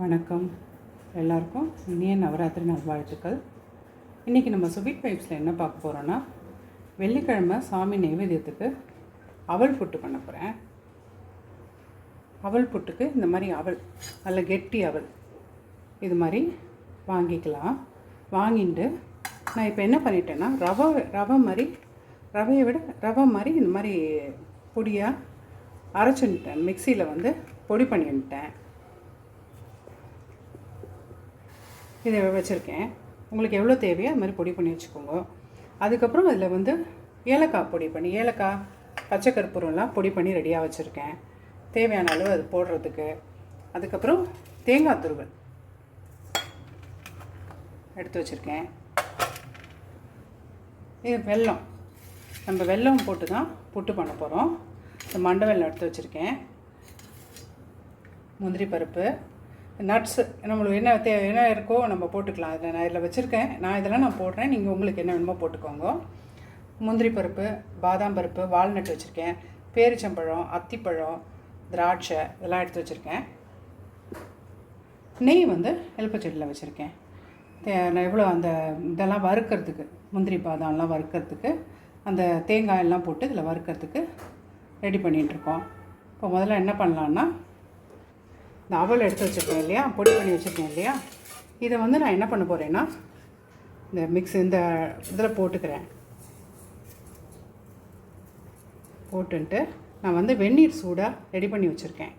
வணக்கம். எல்லாருக்கும் இனிய நவராத்திரி நல்வாழ்த்துக்கள். இன்றைக்கி நம்ம சுபிட் பைப்ஸில் என்ன பார்க்க போகிறோன்னா வெள்ளிக்கிழமை சாமி நைவேத்தியத்துக்கு அவல் புட்டு பண்ண போகிறேன் அவல் புட்டுக்கு இந்த மாதிரி அவல் நல்ல கெட்டி அவல். இது மாதிரி வாங்கிக்கலாம். வாங்கிட்டு நான் இப்போ என்ன பண்ணிட்டேன்னா ரவை ரவை மாதிரி ரவையை விட ரவை மாதிரி இந்த மாதிரி பொடியாக அரைச்சுன்ட்டேன். மிக்சியில் வந்து பொடி பண்ணிட்டேன் இதை வச்சுருக்கேன். உங்களுக்கு எவ்வளோ தேவையோ அது மாதிரி பொடி பண்ணி வச்சுக்கோங்க. அதுக்கப்புறம் அதில் வந்து ஏலக்காய் பொடி பண்ணி ஏலக்காய் பச்சை கற்பூரம்லாம் பொடி பண்ணி ரெடியாக வச்சுருக்கேன். தேவையான அளவு அது போடுறதுக்கு. அதுக்கப்புறம் தேங்காய் துருவல் எடுத்து வச்சுருக்கேன். இது வெல்லம். நம்ம வெல்லம் போட்டு தான் புட்டு பண்ண போகிறோம் இந்த மண்டை வெல்லம் எடுத்து வச்சுருக்கேன். முந்திரி பருப்பு நட்ஸு நம்மளுக்கு என்ன தே என்ன இருக்கோ நம்ம போட்டுக்கலாம். அதில் நான் இதில் வச்சுருக்கேன். நான் இதெல்லாம் நான் போடுறேன். நீங்கள் உங்களுக்கு என்ன வேணுமோ போட்டுக்கோங்க. முந்திரி பருப்பு பாதாம் பருப்பு வால்நட் வச்சுருக்கேன். பேரிச்சம்பழம் அத்திப்பழம் திராட்சை இதெல்லாம் எடுத்து வச்சுருக்கேன். நெய் வந்து எலுப்பச்செடியில் வச்சுருக்கேன். தே- நான் எவ்வளோ அந்த இதெல்லாம் வறுக்கிறதுக்கு முந்திரி பாதாம்லாம் வறுக்கிறதுக்கு அந்த தேங்காய் எல்லாம் போட்டு இதில் வறுக்கிறதுக்கு ரெடி பண்ணிகிட்ருக்கோம் இப்போ முதல்ல என்ன பண்ணலான்னா இந்த அவல் எடுத்து வச்சுருக்கேன் இல்லையா? பொடி பண்ணி வச்சுருக்கேன் இல்லையா? இதை வந்து நான் என்ன பண்ண போகிறேன்னா இந்த மிக்ஸ் இந்த இதில் போட்டுக்கிறேன். போட்டுன்ட்டு நான் வந்து வெந்நீர் சூடாக ரெடி பண்ணி வச்சுருக்கேன்.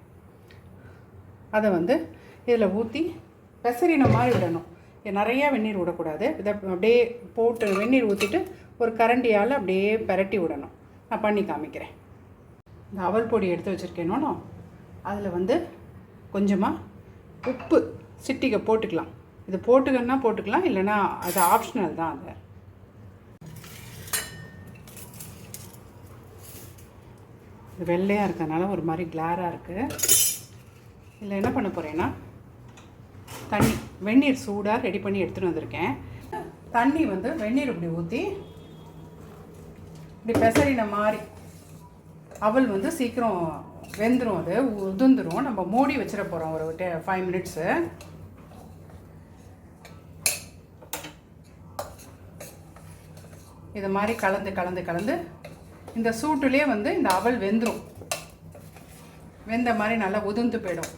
அதை வந்து இதில் ஊற்றி பெசரின மாதிரி விடணும். நிறையா வெந்நீர் விடக்கூடாது இதை அப்படியே போட்டு வெந்நீர் ஊற்றிட்டு ஒரு கரண்டியால் அப்படியே பரட்டி விடணும். நான் பண்ணி காமிக்கிறேன். இந்த அவல் பொடி எடுத்து வச்சுருக்கேனோ அதில் வந்து கொஞ்சமாக உப்பு சிட்டிகை போட்டுக்கலாம். இது போட்டுக்கன்னா போட்டுக்கலாம் இல்லைன்னா அது ஆப்ஷனல் தான் அது. இது வெள்ளையாக இருக்கிறதுனால ஒரு மாதிரி கிளாராக இருக்குது இதில் என்ன பண்ண போகிறேன்னா தண்ணி வெந்நீர் சூடாக ரெடி பண்ணி எடுத்துகிட்டு வந்திருக்கேன். தண்ணி வந்து வெந்நீர் இப்படி ஊற்றி இப்படி பெசரின மாதிரி அவள் வந்து சீக்கிரம் வெந்துடும் அது உதிர்ந்துடும் நம்ம மூடி வச்சிட போகிறோம் ஒரு டே ஃபைவ் மினிட்ஸு இது மாதிரி கலந்து கலந்து கலந்து இந்த சூட்டுலேயே வந்து இந்த அவல் வெந்துடும் வெந்த மாதிரி நல்லா உதிர்ந்து போயிடும்.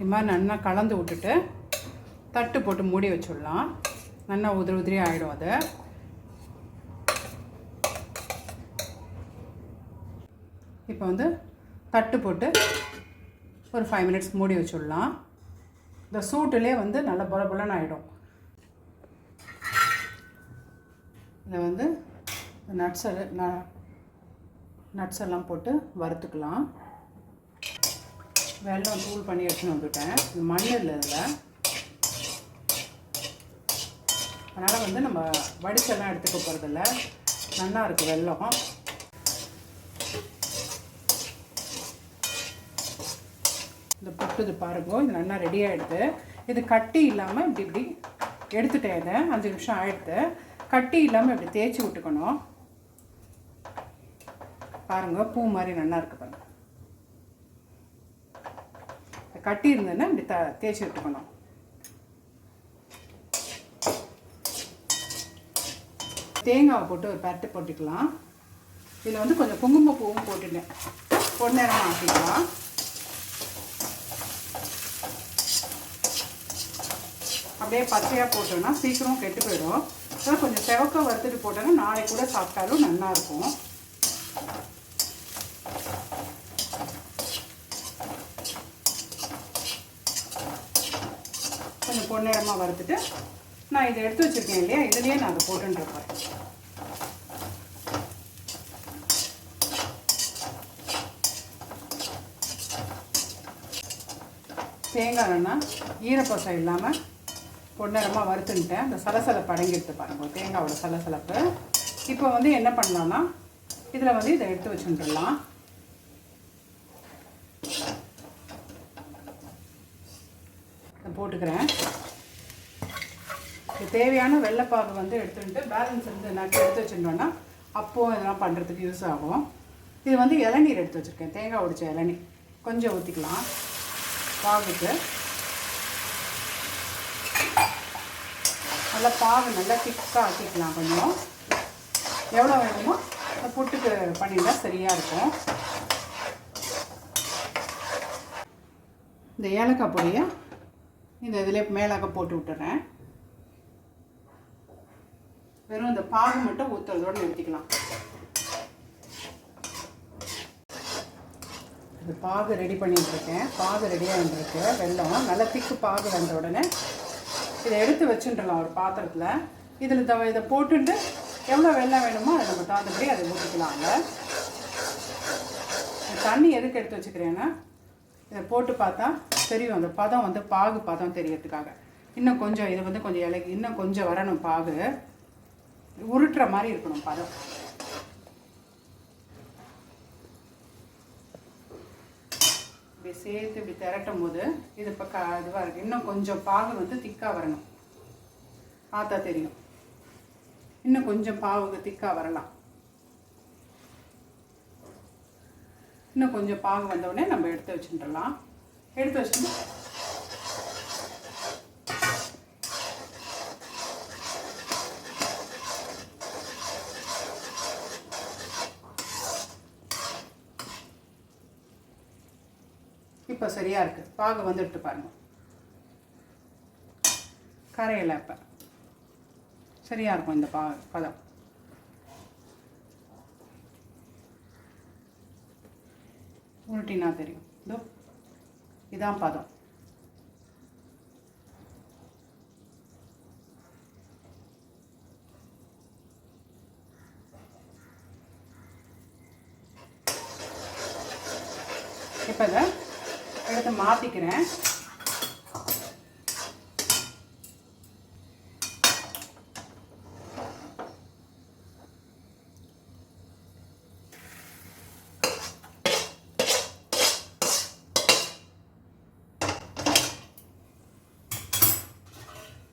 இது மாதிரி நல்லா கலந்து விட்டுட்டு தட்டு போட்டு மூடி வச்சுடலாம். நல்லா உதிரி உதிரி ஆகிடும் அது. இப்போ வந்து தட்டு போட்டு ஒரு ஃபைவ் மினிட்ஸ் மூடி வச்சுடலாம். இந்த சூட்டுலேயே வந்து நல்லா புல பொலன்னு ஆகிடும் இதை வந்து நட்ஸ் நட்ஸ் எல்லாம் போட்டு வறுத்துக்கலாம். வெள்ளம் தூள் பண்ணி எடுத்துன்னு வந்துட்டேன். இது மண் இல்லை இதில். அதனால் வந்து நம்ம வடிச்செல்லாம் எடுத்துக்க போகிறதில்ல நல்லா இருக்குது வெள்ளம் இந்த புட்டுது பாருங்க இது நல்லா ரெடி ஆகிடுது இது கட்டி இல்லாமல் இப்படி இப்படி எடுத்துட்டேன் இதை. அஞ்சு நிமிஷம் ஆகிடுது கட்டி இல்லாமல் இப்படி தேய்ச்சி விட்டுக்கணும். பாருங்க பூ மாதிரி நல்லா இருக்குது பாருங்கள் கட்டி இருந்ததுன்னா இப்படி த தேய்ச்சி விட்டுக்கணும் தேங்காவை போட்டு ஒரு பரட்டு போட்டுக்கலாம். இதில் வந்து கொஞ்சம் குங்குமப்பூவும் போட்டுட்டேன். பொன்னேரமாக ஆக்கிக்கலாம். அப்படியே பச்சையாக போட்டோம்னா சீக்கிரம் கெட்டு போயிடும். அதான் கொஞ்சம் செவக்க வறுத்துட்டு போட்டோன்னா நாளைக்கு கூட சாப்பிட்டாலும் நல்லாயிருக்கும் இருக்கும் பொன்னிறமாக வறுத்துட்டு நான் இதை எடுத்து வச்சுருக்கேன் இல்லையா? இதுலேயே நான் அதை போட்டுருப்பேன் தேங்காய் எண்ணெய் ஈரப்பசம் இல்லாமல் பொன்னிறமாக வறுத்துன்ட்டேன். அந்த சலசலப்பு அடங்கிடுது பாருங்கள் தேங்காவோட சலசலப்பு. இப்போ வந்து என்ன பண்ணலாம்னா இதில் வந்து இதை எடுத்து வச்சுட்டுலாம் இதை போட்டுக்கிறேன் இது தேவையான வெள்ளைப்பாகு வந்து எடுத்துகிட்டு பேலன்ஸ் வந்து நட்டு எடுத்து வச்சுட்டோன்னா அப்போ இதெல்லாம் பண்ணுறதுக்கு யூஸ் ஆகும். இது வந்து இளநீர் எடுத்து வச்சுருக்கேன். தேங்காய் உடிச்ச இளநீர். கொஞ்சம் ஊற்றிக்கலாம் பாகுக்கு. நல்லா பாகு நல்லா திக்காக ஆக்கிக்கலாம் கொஞ்சம். எவ்வளோ வேணுமோ அந்த புட்டுக்கு பண்ணிட்டா சரியாக இருக்கும். இந்த ஏலக்காய் பொடியை இந்த இதில் மேலாக போட்டு விட்டுறேன். வெறும் இந்த பாகு மட்டும் ஊற்றுறதோடு நிறுத்திக்கலாம். இது பாகு ரெடி பண்ணிகிட்ருக்கேன் பாகு ரெடியாக வந்துருக்கு வெல்லம் நல்லா திக்கு பாகு வந்த உடனே இதை எடுத்து வச்சுட்டுலாம் ஒரு பாத்திரத்தில். இதில் த இதை போட்டுட்டு எவ்வளோ வெள்ளம் வேணுமோ அதை நம்ம தகுந்தபடி அதை ஊற்றிக்கலாங்க தண்ணி எதுக்கு எடுத்து வச்சுக்கிறேன்னா இதை போட்டு பார்த்தா தெரியும். அந்த பதம் வந்து பாகு பதம் தெரியறதுக்காக. இன்னும் கொஞ்சம் இது வந்து கொஞ்சம் இலகி இன்னும் கொஞ்சம் வரணும் பாகு. உருட்டுற மாதிரி இருக்கணும் பதம். இப்படி சேர்த்து இப்படி திரட்டும் போது இது இப்போ க இதுவாக இருக்குது இன்னும் கொஞ்சம் பாகு வந்து திக்காக வரணும். பார்த்தா தெரியும். இன்னும் கொஞ்சம் பாவுக்கு திக்காக வரலாம். இன்னும் கொஞ்சம் பாகு வந்தவுடனே நம்ம எடுத்து வச்சுட்டுலாம் எடுத்து வச்சுட்டு இப்போ சரியாக இருக்குது பாகு வந்துட்டு பாருங்க. கரையில் இப்போ சரியாக இருக்கும் இந்த பா பதம். உருட்டினா தெரியும். இதோ இதான் பதம். இப்போ இதை? இடத்த மாற்றிக்கிறேன்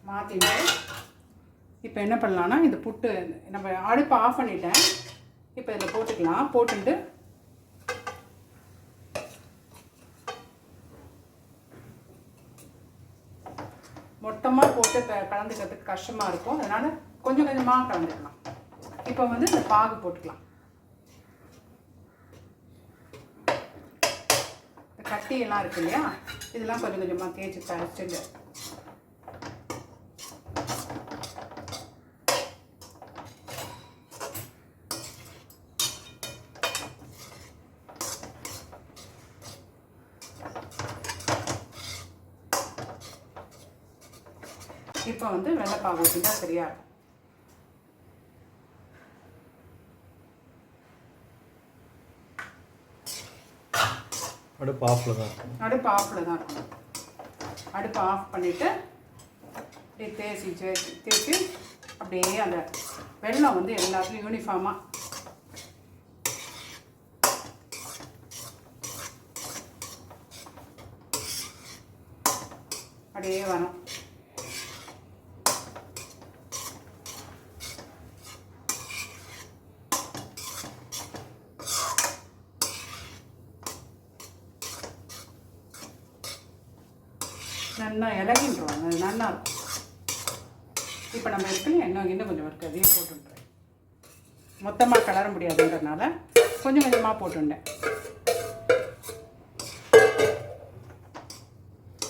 மாற்றிட்டு இப்போ என்ன பண்ணலான்னா இந்த புட்டு நம்ம அடுப்பை ஆஃப் பண்ணிட்டேன். இப்போ இதில் போட்டுக்கலாம். போட்டுட்டு மொத்தமாக போட்டு க- கலந்துக்கிறதுக்கு கஷ்டமாக இருக்கும். அதனால் கொஞ்சம் கொஞ்சமாக கலந்துக்கலாம். இப்போ வந்து இந்த பாகு போட்டுக்கலாம். கட்டியெல்லாம் இருக்கு இல்லையா? இதெல்லாம் கொஞ்சம் கொஞ்சமாக தேய்ச்சி தரைச்சிட்டு இப்போ வந்து வெள்ளைப்பாகு ஊற்றிட்டா சரியா இருக்கும். அடுப்பு ஆஃபில் தான் இருக்கும் அடுப்பு ஆஃபில் தான் இருக்கணும். அடுப்பு ஆஃப் பண்ணிவிட்டு அப்படியே தேய்ச்சி தேய்ச்சி அப்படியே அந்த வெள்ளம் வந்து எல்லாத்துலேயும் யூனிஃபார்மாக அப்படியே வரும் நல்லா இலகின்றோம் அது நல்லா இருக்கும். இப்போ நம்ம இருக்குல்ல இன்னும் இன்னும் கொஞ்சம் இருக்குது அதையும் போட்டுன்றேன் மொத்தமாக கலர முடியாதுன்றதுனால கொஞ்சம் கொஞ்சமாக போட்டுட்டேன்.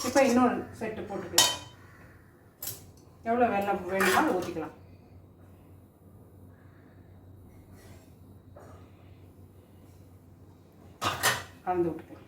இப்போ இன்னொரு செட்டு போட்டுக்கலாம். எவ்வளோ வெள்ளம் வேணுமோ அதை ஊற்றிக்கலாம் கலந்து விட்டுக்கலாம்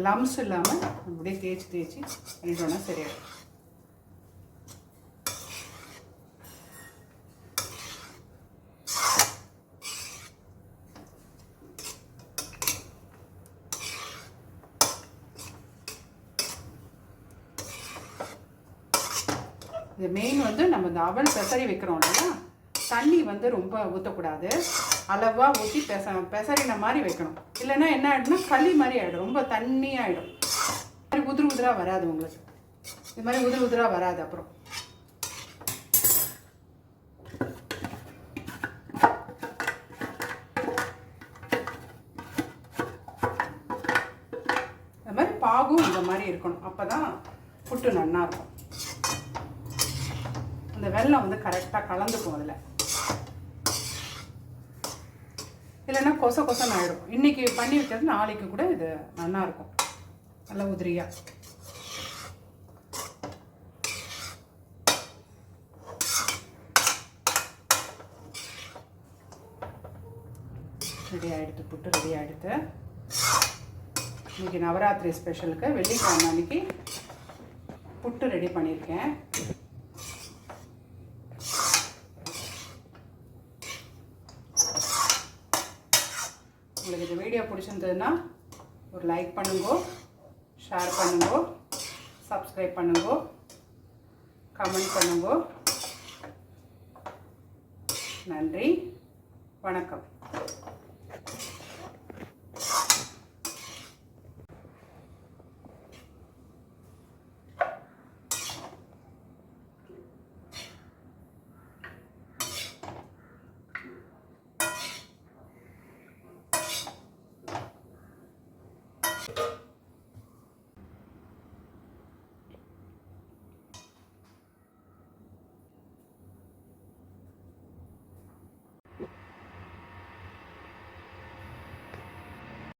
லம்ஸ் இல்லாமல் அப்படியே தேய்ச்சி தேய்ச்சி பண்ணிட்டோன்னா சரியாகும் இது மெயின் வந்து நம்ம இந்த அவல் பெசரி வைக்கிறோம் இல்லையா? தண்ணி வந்து ரொம்ப ஊற்றக்கூடாது அளவாக ஊற்றி பெச பெசரின மாதிரி வைக்கணும். இல்லைன்னா என்ன ஆகிடும்னா களி மாதிரி ஆகிடும் ரொம்ப தண்ணி ஆகிடும் மாதிரி உதிரு உதிராக வராது உங்களுக்கு. இது மாதிரி உதிரு உதிராக வராது அப்புறம். இந்த மாதிரி பாகும் இந்த மாதிரி இருக்கணும். அப்போ தான் புட்டு நன்னா இருக்கும் அந்த வெள்ளம் வந்து கரெக்டாக கலந்துக்கும் அதில். இல்லைன்னா கொச கொசன்னு ஆகிடும் இன்றைக்கி பண்ணி வைக்கிறது நாளைக்கு கூட இது நல்லா நல்ல உதிரியாக ரெடி ஆகிடுது புட்டு ரெடி ஆகிடுது இன்னைக்கு நவராத்திரி ஸ்பெஷலுக்கு வெள்ளிக்கிழமை அன்னைக்கு புட்டு ரெடி பண்ணியிருக்கேன். உங்களுக்கு இந்த வீடியோ பிடிச்சிருந்ததுன்னா ஒரு லைக் பண்ணுங்க ஷேர் பண்ணுங்கோ சப்ஸ்கிரைப் பண்ணுங்கோ கமெண்ட் பண்ணுங்கோ. நன்றி வணக்கம்.